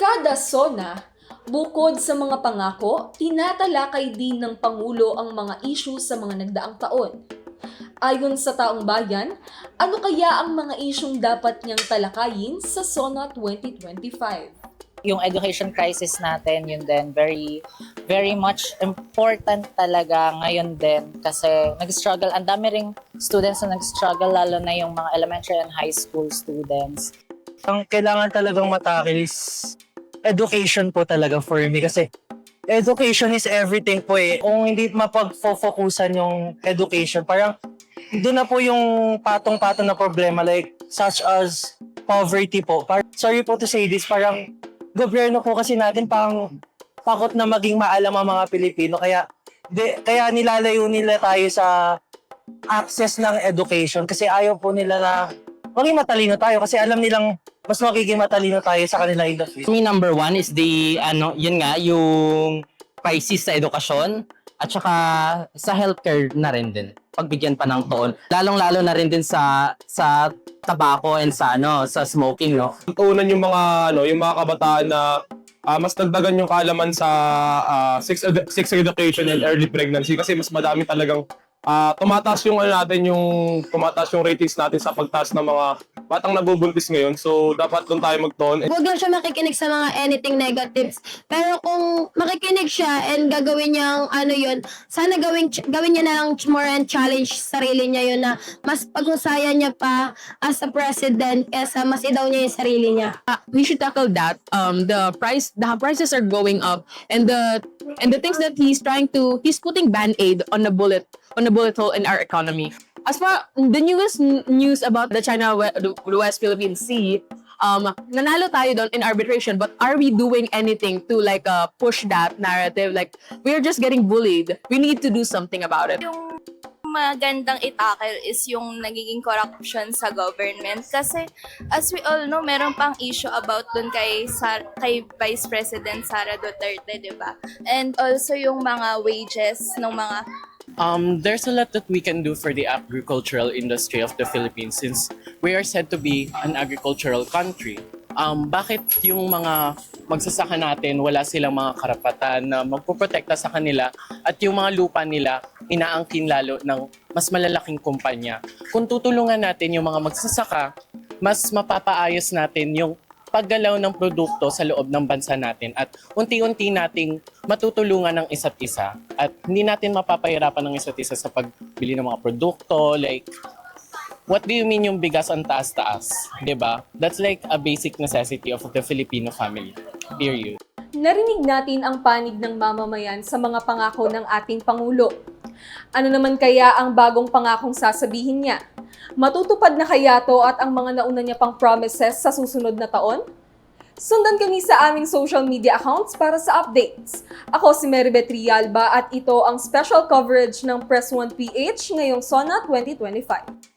Kada SONA, bukod sa mga pangako, tinatalakay din ng Pangulo ang mga issue sa mga nagdaang taon. Ayon sa taong bayan, ano kaya ang mga isyong dapat niyang talakayin sa SONA 2025? yung education crisis natin, yun din, very, very much important talaga ngayon din kasi nag-struggle, ang dami ring students na nag-struggle, lalo na yung mga elementary and high school students. ang kailangan talagang matakil is education po talaga for me kasi education is everything po eh. Kung hindi mapag-focusan yung education, parang doon na po yung patong-patong na problema like such as poverty po. Par- sorry po to say this, parang gobyerno po kasi natin pang takot na maging maalam ang mga Pilipino kaya de, kaya nilalayo nila tayo sa access ng education kasi ayaw po nila na maging matalino tayo kasi alam nilang mas magiging matalino tayo sa kanila in the future. For me, number one is the, ano, yun nga, yung crisis sa edukasyon at saka sa healthcare na rin din. Pagbigyan pa ng toon. Lalong-lalo na rin din sa sa tabako and sa ano, sa smoking, no? tutunan yung mga ano, yung mga kabataan na ah, mas dagdagan yung kaalaman sa ah, sex, edu- sex education and early pregnancy kasi mas madami talagang ah, tumataas yung ano natin yung tumataas yung ratings natin sa pagtaas ng mga batang nabubuntis ngayon. So dapat doon tayo magtuon. Huwag lang siya makikinig sa mga anything negatives. Pero kung makikinig siya and gagawin niyang ano yun, sana gawin, gawin niya na lang more and challenge sarili niya yun na mas paghusayan niya pa as a president kesa mas idaw niya yung sarili niya. uh, we should tackle that. Um, the price, the prices are going up, and the and the things that he's trying to, he's putting band aid on the bullet hole in our economy. As far the newest news about the China West Philippine Sea, um, nanalo tayo doon in arbitration, but are we doing anything to like uh, push that narrative? Like we're just getting bullied. We need to do something about it. yung magandang itakil is yung nagiging corruption sa government. Kasi as we all know, meron pang issue about dun kay, Sar- kay Vice President Sara Duterte, di ba? And also yung mga wages ng mga Um, there's a lot that we can do for the agricultural industry of the Philippines since we are said to be an agricultural country. Um, bakit yung mga magsasaka natin wala silang mga karapatan na magpoprotekta sa kanila at yung mga lupa nila inaangkin lalo ng mas malalaking kumpanya. Kung tutulungan natin yung mga magsasaka, mas mapapaayos natin yung paggalaw ng produkto sa loob ng bansa natin at unti-unti nating matutulungan ng isa't isa at hindi natin mapapahirapan ng isa't isa sa pagbili ng mga produkto like what do you mean yung bigas ang taas-taas, ba? That's like a basic necessity of the Filipino family. Period. Narinig natin ang panig ng mamamayan sa mga pangako ng ating Pangulo. Ano naman kaya ang bagong pangakong sasabihin niya? Matutupad na kaya to at ang mga nauna niya pang promises sa susunod na taon? Sundan kami sa aming social media accounts para sa updates. Ako si Meribet Rialba at ito ang special coverage ng Press 1 PH ngayong SONA 2025.